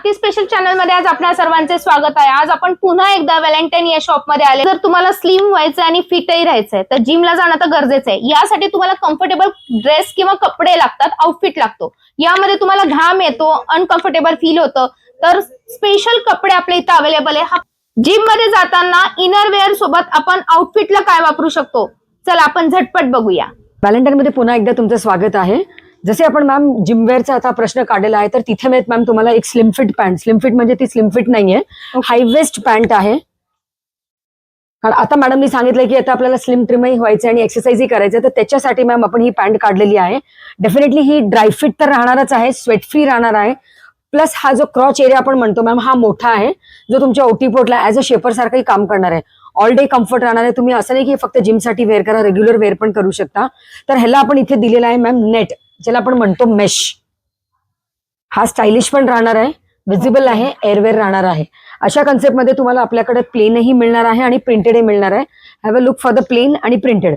आरती special चॅनलमध्ये आज आपल्या सर्वांचे स्वागत आहे. आज आपण पुन्हा एकदा व्हॅलेंटाईन या शॉपमध्ये आले. जर तुम्हाला स्लिम व्हायचं आणि फिटही राहायचंय तर जिमला जाणं तर गरजेचं आहे यासाठी तुम्हाला कम्फर्टेबल ड्रेस किंवा कपडे लागतात आउटफिट लागतो. यामध्ये तुम्हाला घाम येतो अनकम्फर्टेबल फील होतं. तर स्पेशल कपडे आपल्या इथं अवेलेबल आहे. जिममध्ये जाताना इनरवेअर सोबत आपण आउटफिटला काय वापरू शकतो? चला आपण झटपट बघूया. व्हॅलेंटाईन मध्ये पुन्हा एकदा तुमचं स्वागत आहे. जसे आपण मॅम जिमवेअरचा आता प्रश्न काढलेला आहे तर तिथे मॅम तुम्हाला एक slim fit pant slim fit म्हणजे ती स्लिम फिट नाहीये. हाय वेस्ट पॅन्ट आहे. कारण आता मॅडमनी सांगितलं की आता आपल्याला स्लिम ट्रिमही व्हायचं आणि एक्सरसाइजही करायचं तर त्याच्यासाठी मॅम आपण ही पॅन्ट काढलेली आहे. डेफिनेटली ही ड्रायफिट तर राहणारच आहे स्वेट फ्री राहणार आहे. प्लस हा जो क्रॉच एरिया आपण म्हणतो मॅम हा मोठा आहे जो तुमच्या ओटीपोटला ऍज अ शेपर सारखंही काम करणार आहे. ऑल डे कम्फर्ट राहणार आहे. तुम्ही असं नाही की फक्त जिमसाठी वेअर करा रेग्युलर वेअर पण करू शकता. तर ह्याला आपण इथे दिलेला आहे मॅम नेट ज्याला आपण म्हणतो मेश हा स्टायलिश पण राहणार आहे विजिबल आहे एअरवेअर राहणार आहे. अशा कन्सेप्टमध्ये तुम्हाला आपल्याकडे प्लेनही मिळणार आहे आणि प्रिंटेडही मिळणार आहे. Have a look for the plain आणि प्रिंटेड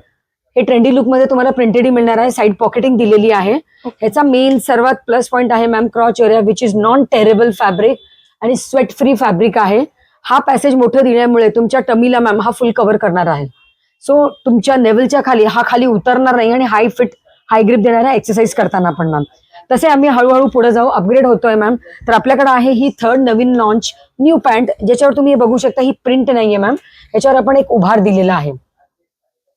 हे ट्रेंडी लुकमध्ये तुम्हाला प्रिंटेडही मिळणार आहे साईड पॉकेटिंग दिलेली आहे. ह्याचा मेन सर्वात प्लस पॉईंट आहे ma'am crotch area which is non terrible fabric आणि स्वेट फ्री फॅब्रिक आहे. हा पॅसेज मोठं दिल्यामुळे तुमच्या टमीला मॅम हा फुल कव्हर करणार आहे. सो तुमच्या लेवलच्या खाली हा खाली उतरणार नाही आणि हाय फिट हाय ग्रिप देणार आहे एक्सरसाइज करताना पण मॅम तसे आम्ही हळूहळू पुढे जाऊ अपग्रेड होतोय मॅम तर आपल्याकडे आहे ही थर्ड नवीन लॉन्च न्यू पॅन्ट ज्याच्यावर तुम्ही हे बघू शकता ही प्रिंट नाहीये मॅम याच्यावर आपण एक उभार दिलेला आहे.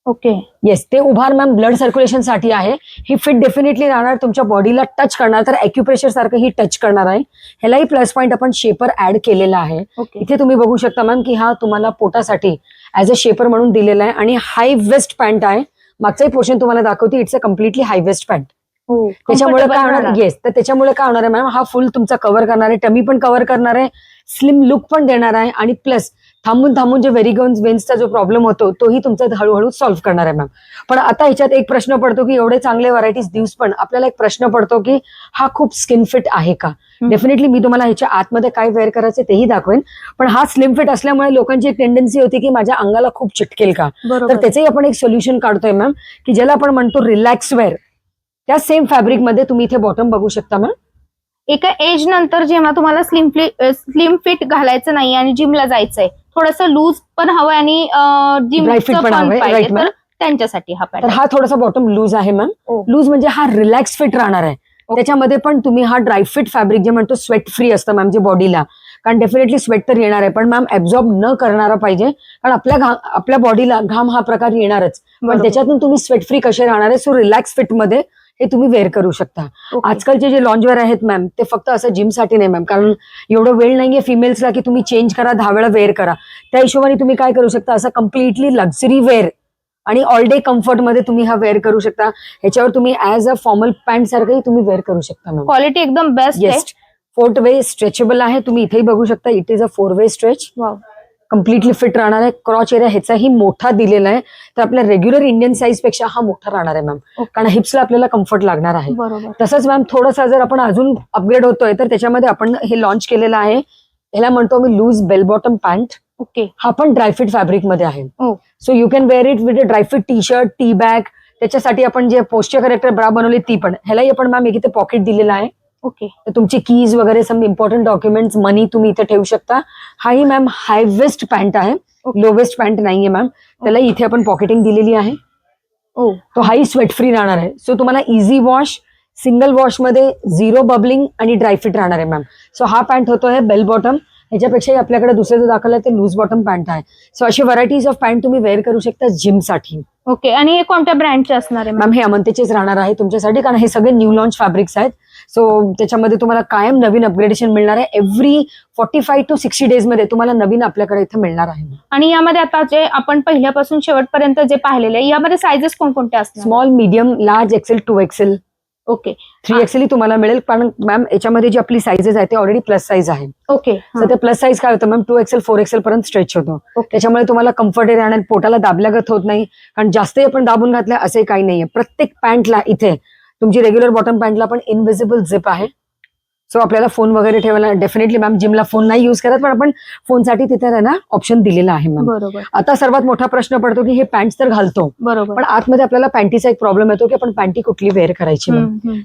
ओके येस ते उभार मॅम ब्लड सर्क्युलेशनसाठी आहे. ही फिट डेफिनेटली राहणार तुमच्या बॉडीला टच करणार तर अॅक्युप्रेशर सारखं ही टच करणार आहे. ह्यालाही प्लस पॉईंट आपण शेपर ऍड केलेला आहे. ओके इथे तुम्ही बघू शकता मॅम की हा तुम्हाला पोटासाठी ऍज अ शेपर म्हणून दिलेला आहे. आणि हाय वेस्ट पॅन्ट आहे. मागचाही पोर्शन तुम्हाला दाखवते it's a completely high waist pant त्याच्यामुळे काय होणार? येस तर त्याच्यामुळे काय होणार आहे मॅम हा फुल तुमचा कव्हर करणार आहे टमी पण कव्हर करणार आहे स्लिम लुक पण देणार आहे. आणि प्लस थांबून थांबून जे व्हेरिगन्स वेन्सचा जो प्रॉब्लेम होतो तोही तुमचा हळूहळू सॉल्व्ह करणार आहे मॅम पण आता ह्याच्यात एक प्रश्न पडतो की एवढे चांगले व्हरायटीज दिवस पण आपल्याला एक प्रश्न पडतो की हा खूप स्किन फिट आहे का. डेफिनेटली मी तुम्हाला ह्याच्या आतमध्ये काय वेअर करायचे तेही दाखवेन. पण हा स्लिम फिट असल्यामुळे लोकांची एक टेंडन्सी होती की माझ्या अंगाला खूप चिटकेल का? तर त्याचंही आपण एक सोल्युशन काढतोय मॅम की ज्याला आपण म्हणतो रिलॅक्स वेअर त्या सेम फॅब्रिकमध्ये तुम्ही इथे बॉटम बघू शकता मॅम एका एज नंतर जेव्हा तुम्हाला स्लिम स्लिम फिट घालायचं नाही आणि जिमला जायचंय थोडस लूज पण हवंय आणि जिम पण? तर त्यांच्यासाठी हा पॅटर्न हा थोडासा बॉटम लूज आहे मॅम. लूज म्हणजे हा रिलॅक्स फिट राहणार आहे. त्याच्यामध्ये पण तुम्ही हा ड्राय फिट फॅब्रिक जे म्हणतो स्वेट फ्री असतं मॅम जे बॉडीला कारण डेफिनेटली स्वेट तर येणार आहे पण मॅम ऍब्झॉर्ब न करणारा पाहिजे. कारण आपल्या घा आपल्या बॉडीला घाम हा प्रकार येणारच. पण. त्याच्यातून तुम्ही स्वेट फ्री कसे राहणार आहे? सो रिलॅक्स फिटमध्ये हे तुम्ही वेअर करू शकता. आजकालचे जे लॉन्जवेअर आहेत मॅम ते फक्त असं जिमसाठी नाही मॅम कारण एवढं वेळ नाहीये फिमेल्सला की तुम्ही चेंज करा दहा वेळा वेअर करा. त्या हिशोबाने तुम्ही काय करू शकता असं कम्प्लिटली लक्झरी वेअर आणि ऑल डे कम्फर्टमध्ये तुम्ही हा वेअर करू शकता. ह्याच्यावर तुम्ही ऍज अ फॉर्मल पॅन्ट सारखंही तुम्ही वेअर करू शकता मॅम. क्वालिटी एकदम बेस्ट फोर्थ वे स्ट्रेचेबल आहे तुम्ही इथेही बघू शकता it is a four way stretch. Completely fit राहणार आहे. क्रॉच एरिया ह्याचाही मोठा दिलेला आहे. तर आपल्या रेग्युलर इंडियन साईजपेक्षा हा मोठा राहणार आहे मॅम. कारण हिप्सला आपल्याला कम्फर्ट लागणार आहे. तसंच मॅम थोडासा जर आपण अजून अपग्रेड होतोय तर त्याच्यामध्ये आपण हे लॉन्च केलेलं आहे. ह्याला म्हणतो मी loose bell bottom pant okay हा पण ड्रायफिट फॅब्रिकमध्ये आहे. So you can wear it with a dry fit T shirt T back त्याच्यासाठी आपण जे पोस्टर करेक्टर ब्रा बनवली ती पण. ह्यालाही आपण मॅम एक इथे पॉकेट दिलेलं आहे. ओके तर तुमची कीज वगैरे सम इम्पॉर्टंट डॉक्युमेंट्स मनी तुम्ही इथे ठेवू शकता. हाही मॅम हाय वेस्ट पॅन्ट आहे. Okay. लो वेस्ट पॅन्ट नाहीये मॅम त्याला इथे आपण पॉकेटिंग दिलेली आहे. ओ तो हाही स्वेट फ्री राहणार आहे. सो तुम्हाला इझी वॉश सिंगल वॉशमध्ये झिरो बबलिंग आणि ड्रायफिट राहणार आहे मॅम सो हा पॅन्ट होतो आहे बेल बॉटम ह्याच्यापेक्षाही आपल्याकडे दुसरं जो दाखवलं ते लूज बॉटम पॅन्ट आहे. सो अशी व्हरायटीज ऑफ पॅन्ट तुम्ही वेअर करू शकता जिमसाठी ओके आणि हे कोणत्या ब्रँडचे असणार आहे मॅम? हे अमंतेचेच राहणार आहे तुमच्यासाठी कारण हे सगळे न्यू लॉन्च फॅब्रिक्स आहेत. सो त्याच्यामध्ये तुम्हाला कायम नवीन अपग्रेडेशन मिळणार आहे. Every forty five two sixty डेजमध्ये तुम्हाला नवीन आपल्याकडे इथे मिळणार आहे. आणि यामध्ये आता जे आपण पहिल्यापासून शेवटपर्यंत जे पाहिलेले यामध्ये सायझेस कोणकोणते असणार? Small medium large XL two XL okay three XL तुम्हाला मिळेल कारण मॅम याच्यामध्ये जी आपली साईजेस आहे ते ऑलरेडी प्लस साईज आहे ओके तर ते प्लस साईज काय होतं ma'am two XL four XL पर्यंत स्ट्रेच होतो. त्याच्यामुळे तुम्हाला कम्फर्ट राहणार पोटाला दाबल्यागत होत नाही. कारण जास्तही आपण दाबून घातलं असे काही नाहीये. प्रत्येक पॅन्टला इथे तुमची रेग्युलर बॉटम पॅन्टला पण इनविजिबल झिप आहे. सो आपल्याला फोन वगैरे ठेवायला डेफिनेटली मॅम जिमला फोन नाही युज करत पण आपण फोनसाठी तिथे आहे ना ऑप्शन दिलेला आहे मॅम बरोबर. आता सर्वात मोठा प्रश्न पडतो की हे पॅन्ट तर घालतो. बरोबर. पण आतमध्ये आपल्याला पॅन्टीचा एक प्रॉब्लेम येतो की आपण पॅन्टी कुठली वेअर करायची.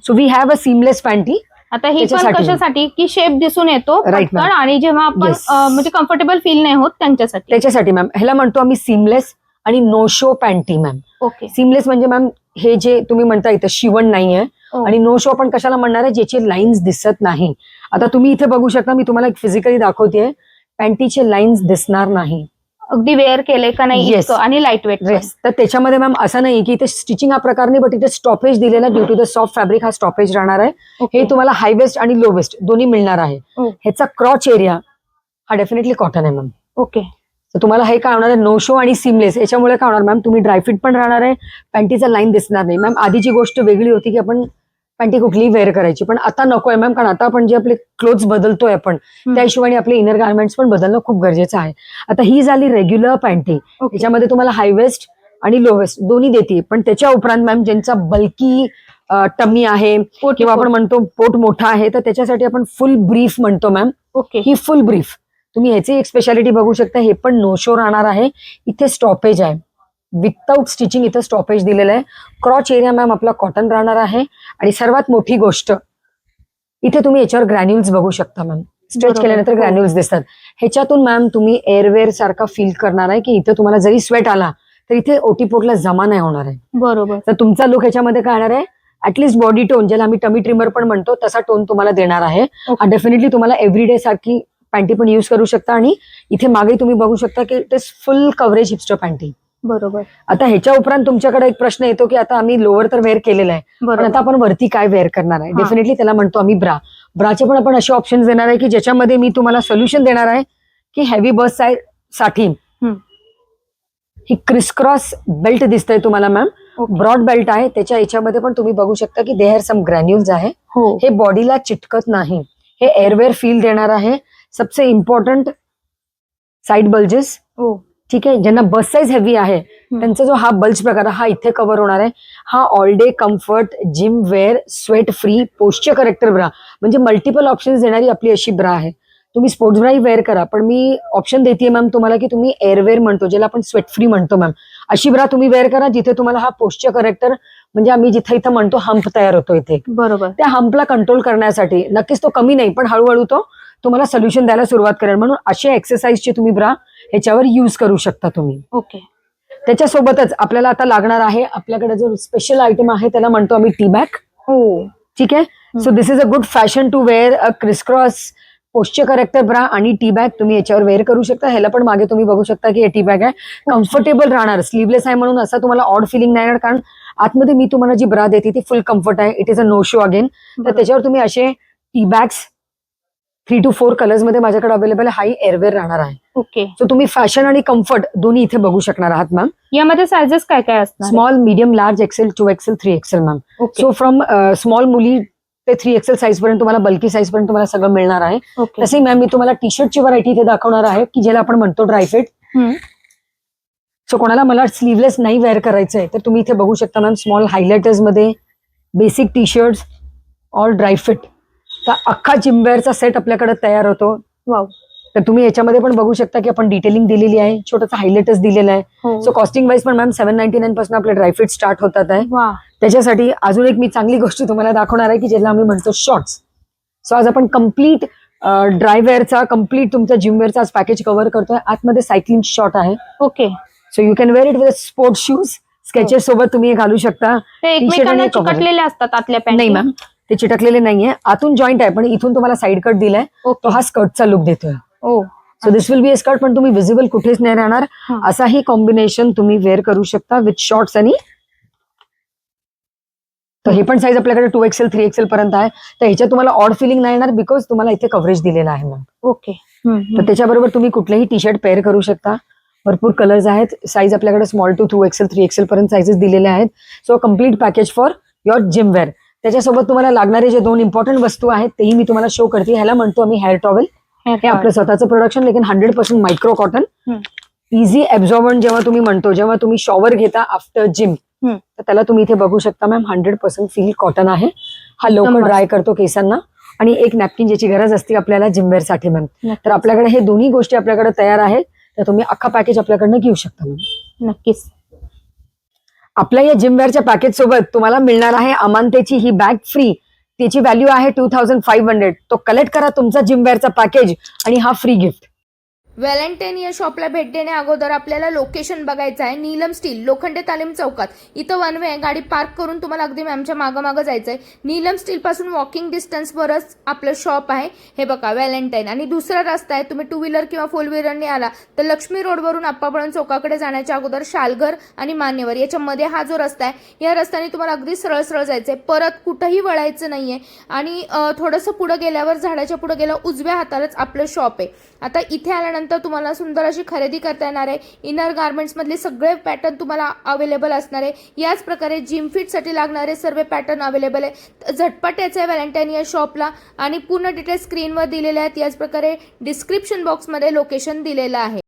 So we have a seamless panty आता ही पण. कशासाठी? की शेप दिसून येतो ma'am. आणि जेव्हा आपण म्हणजे कम्फर्टेबल फील नाही होत त्यांच्यासाठी. त्याच्यासाठी मॅम ह्याला म्हणतो आम्ही सिमलेस आणि no show panty ma'am okay seamless म्हणजे मॅम हे जे तुम्ही म्हणता इथं शिवण नाहीये. आणि नो शो आपण कशाला म्हणणार आहे? ज्याचे लाईन्स दिसत नाही. आता तुम्ही इथे बघू शकता मी तुम्हाला फिजिकली दाखवते पॅन्टीचे लाईन्स दिसणार नाही. अगदी वेअर केले का नाही Yes. आणि लाइट वेट ड्रेस तर त्याच्यामध्ये मॅम असं नाही की इथे स्टिचिंग हा प्रकार नाही बट इथे स्टॉपेज दिलेला due to the soft fabric हा स्टॉपेज राहणार आहे. हे तुम्हाला हाय वेस्ट आणि लो वेस्ट दोन्ही मिळणार आहे. हो. ह्याचा क्रॉच एरिया हा डेफिनेटली कॉटन आहे मॅम ओके तर तुम्हाला हे काय होणार आहे? नो शो आणि सिमलेस याच्यामुळे काय होणार मॅम तुम्ही ड्रायफिट पण राहणार आहे. पॅन्टीचा लाईन दिसणार नाही. मॅम आधीची गोष्ट वेगळी होती की आपण पॅन्टी कुठलीही वेअर करायची. पण आता नको आहे मॅम कारण आता आपण जे आपले क्लोथ्स बदलतोय आपण त्या हिशोबाने आपले इनर गार्मेंट्स पण बदलणं खूप गरजेचं आहे. आता ही झाली रेग्युलर पॅन्टी त्याच्यामध्ये तुम्हाला हाय वेस्ट आणि लो वेस्ट दोन्ही देते. पण त्याच्या उपरांत मॅम ज्यांचा बल्की टमी आहे किंवा आपण म्हणतो पोट मोठा आहे तर त्याच्यासाठी आपण फुल ब्रीफ म्हणतो मॅम. ओके ही फुल ब्रीफ तुम्ही ह्याची एक स्पेशालिटी बघू शकता हे पण नो शो राहणार आहे. इथे स्टॉपेज आहे. विदाऊट स्टिचिंग इथं स्टॉपेज दिलेलं आहे. क्रॉच एरिया मॅम आपला कॉटन राहणार आहे. आणि सर्वात मोठी गोष्ट इथे तुम्ही याच्यावर ग्रॅन्युल्स बघू शकता मॅम स्ट्रेच. केल्यानंतर हो. ग्रॅन्युल्स दिसतात. ह्याच्यातून मॅम तुम्ही एअरवेअर सारखा फील करणार आहे की इथे तुम्हाला जरी स्वेट आला तर इथे ओटीपोटला जमा नाही होणार आहे. बरोबर. तर तुमचा लुक ह्याच्यामध्ये काय येणार आहे ऍटलीस्ट बॉडी टोन ज्याला आम्ही टमी ट्रिमर पण म्हणतो तसा टोन तुम्हाला देणार आहे. डेफिनेटली तुम्हाला एव्हरीडे सारखी पॅन्टी पण युज करू शकता. आणि इथे मागे तुम्ही बघू शकता की it is full coverage hipster panty बरोबर. आता ह्याच्या उपरांत तुमच्याकडे एक प्रश्न येतो की आता आम्ही लोअर तर वेअर केलेला आहे. पण आता आपण वरती काय वेअर करणार आहे. डेफिनेटली त्याला म्हणतो आम्ही ब्रा ब्राचे पण आपण असे ऑप्शन देणार आहे की ज्याच्यामध्ये मी तुम्हाला सोल्युशन देणार आहे की हेवी बससाठी. ही क्रिसक्रॉस बेल्ट दिसतंय तुम्हाला मॅम. ब्रॉड बेल्ट आहे. त्याच्या याच्यामध्ये पण तुम्ही बघू शकता की दे हॅर सम ग्रॅन्युल्स आहे. हो. हे बॉडीला चिटकत नाही. हे एअरवेअर फील देणार आहे. सबसे इम्पॉर्टंट साईड बल्जेस ठीक आहे? ज्यांना बस साईज हेवी आहे त्यांचा जो हा बल्ज प्रकार हा इथे कव्हर होणार आहे. हा all day comfort gym wear sweat free posture corrector bra म्हणजे मल्टिपल ऑप्शन देणारी आपली अशी ब्रा आहे. तुम्ही स्पोर्ट्स ब्राही वेअर करा पण मी ऑप्शन देते मॅम तुम्हाला की तुम्ही एअरवेअर म्हणतो ज्याला आपण स्वेट फ्री म्हणतो मॅम अशी ब्रा तुम्ही वेअर करा जिथे तुम्हाला हा पोस्चर करेक्टर म्हणजे आम्ही जिथे इथं म्हणतो हंप तयार होतो इथे. बरोबर. त्या हंपला कंट्रोल करण्यासाठी नक्कीच तो कमी नाही पण हळूहळू तो तुम्हाला सोल्युशन द्यायला सुरुवात करेल. म्हणून अशा एक्सरसाइजची तुम्ही ब्रा ह्याच्यावर युज करू शकता तुम्ही. ओके त्याच्यासोबतच आपल्याला आता लागणार आहे आपल्याकडे जो स्पेशल आयटम आहे त्याला म्हणतो आम्ही टी बॅग हो. ठीक आहे? So this is a good fashion to wear a crisscross posture corrector bra आणि टी बॅग तुम्ही याच्यावर वेअर करू शकता. ह्याला पण मागे तुम्ही बघू शकता की हे टी बॅग आहे. कम्फर्टेबल राहणार. स्लीवलेस आहे म्हणून असा तुम्हाला ऑड फिलिंग नाही येणार कारण आतमध्ये मी तुम्हाला जी ब्रा देते ती फुल कम्फर्ट आहे. It is a no show again तर. त्याच्यावर तुम्ही असे T backs three two four कलर्समध्ये माझ्याकडे अवेलेबल हाई एअरवेअर राहणार आहे. ओके. सो तुम्ही फॅशन आणि कम्फर्ट दोन्ही इथे बघू शकणार आहात मॅम यामध्ये सायझेस काय काय असणार? Small medium large XL two XL three XL ma'am so from small मुली ते थ्री एक्सेल साईज पर्यंत तुम्हाला बल्की साईज पर्यंत तुम्हाला सगळं मिळणार आहे. तसे मॅम मी तुम्हाला टी शर्टची व्हरायटी इथे दाखवणार आहे की ज्याला आपण म्हणतो ड्रायफिट. सो कोणाला मला स्लीवलेस नाही वेअर करायचं आहे तर तुम्ही इथे बघू शकता ma'am small हायलायटर्समध्ये basic T shirt all dry fit तर अख्खा जिमवेअरचा सेट आपल्याकडे तयार होतो. वाव. तर तुम्ही याच्यामध्ये पण बघू शकता की आपण डिटेलिंग दिलेली आहे. छोटासा हायलायटर्स दिलेला आहे. सो कॉस्टिंग वाईज पण मॅम सेव्हन नाईन्टी नाईन पासून आपले ड्रायफ्रूट स्टार्ट होतात आहे. त्याच्यासाठी अजून एक मी चांगली गोष्ट तुम्हाला दाखवणार आहे की ज्याला आम्ही म्हणतो शॉर्ट्स सो आज आपण कंप्लीट ड्रायवेअरचा कंप्लीट तुमचा जिमवेअरचा आज पॅकेज कव्हर करतोय. आतमध्ये सायकलिंग शॉर्ट आहे. Okay. So you can wear it with sport shoes Skechers सोबत तुम्ही हे घालू शकता. नाही मॅम ते चिटकलेले नाहीये. आतून जॉईंट आहे पण इथून तुम्हाला साईड कट दिलाय. तो हा स्कर्टचा लुक देतोय. ओ so this will be a skirt पण तुम्ही विजिबल कुठेच नाही राहणार. असाही कॉम्बिनेशन तुम्ही वेअर करू शकता विथ शॉर्ट्स आणि तर हे पण साईज आपल्याकडे टू एक्सेल थ्री एक्सेल पर्यंत आहे. तर ह्याच्यात तुम्हाला ऑड फिलिंग नाही येणार बिकॉज तुम्हाला इथे कव्हरेज दिलेलं आहे मॅम ओके तर त्याच्याबरोबर तुम्ही कुठलेही टी शर्ट पेअर करू शकता. भरपूर कलर्स आहेत. साईज आपल्याकडे small two two XL three XL पर्यंत साईजेस दिलेले आहेत. So complete package for your gym wear त्याच्यासोबत तुम्हाला लागणारे जे दोन इम्पॉर्टंट वस्तू आहेत तेही मी तुम्हाला शो करते ह्याला म्हणतो आम्ही हेअर टॉवेल हे. आपलं स्वतःचं प्रोडक्शन लेकिन hundred percent micro cotton. Easy absorbent जेव्हा तुम्ही म्हणतो जेव्हा तुम्ही शॉवर घेता आफ्टर जिम. तर त्याला तुम्ही इथे बघू शकता ma'am hundred percent feel cotton आहे हा लवकर. ड्राय करतो केसांना आणि एक नॅपकिन ज्याची गरज असते आपल्याला जिमवेअरसाठी मॅम. तर आपल्याकडे हे दोन्ही गोष्टी आपल्याकडे तयार आहेत तर तुम्ही अख्खा पॅकेज आपल्याकडनं घेऊ शकता मॅम नक्कीच आपल्या या जिमवेअरच्या पॅकेज सोबत तुम्हाला मिळणार आहे अमानतेची ही बॅग फ्री त्याची व्हॅल्यू आहे टू थाउजंड फाईव्ह हंड्रेड तो कलेक्ट करा तुमचा जिमवेअरचा पॅकेज आणि हा फ्री गिफ्ट व्हॅलेंटाईन या शॉपला भेट देण्या अगोदर आपल्याला लोकेशन बघायचं आहे. नीलम स्टील लोखंडे तालीम चौकात. इथं वन वे आहे. गाडी पार्क करून तुम्हाला अगदी मॅमच्या मागं मागं जायचं आहे नीलम स्टीलपासून वॉकिंग डिस्टन्सवरच आपलं शॉप आहे. हे बघा व्हॅलेंटाईन. आणि दुसरा रस्ता आहे. तुम्ही टू व्हीलर किंवा फोर व्हीलरने आला तर लक्ष्मी रोडवरून आप्पापळण चौकाकडे जाण्याच्या अगोदर शालघर आणि मान्यवर याच्यामध्ये हा जो रस्ता आहे या रस्त्याने तुम्हाला अगदी सरळ सरळ आहे परत कुठंही वळायचं नाही आहे आणि थोडंसं पुढं गेल्यावर झाडाच्या पुढं गेल्यावर उजव्या हातालाच आपलं शॉप आहे. आता इथे आल्यानंतर तुम्हाला सुंदर अशी खरेदी करता येणार आहे. इनर गार्मेंट्स मधले सगळे पॅटर्न तुम्हाला अवेलेबल असणार आहे. याच प्रकारे जिम फिटसाठी लागणारे सर्व पॅटर्न अवेलेबल आहे. झटपट याचं आहे व्हॅलेंटाईन या शॉपला आणि पूर्ण डिटेल्स स्क्रीनवर दिलेले आहेत. याच प्रकारे डिस्क्रिप्शन बॉक्समध्ये लोकेशन दिलेलं आहे.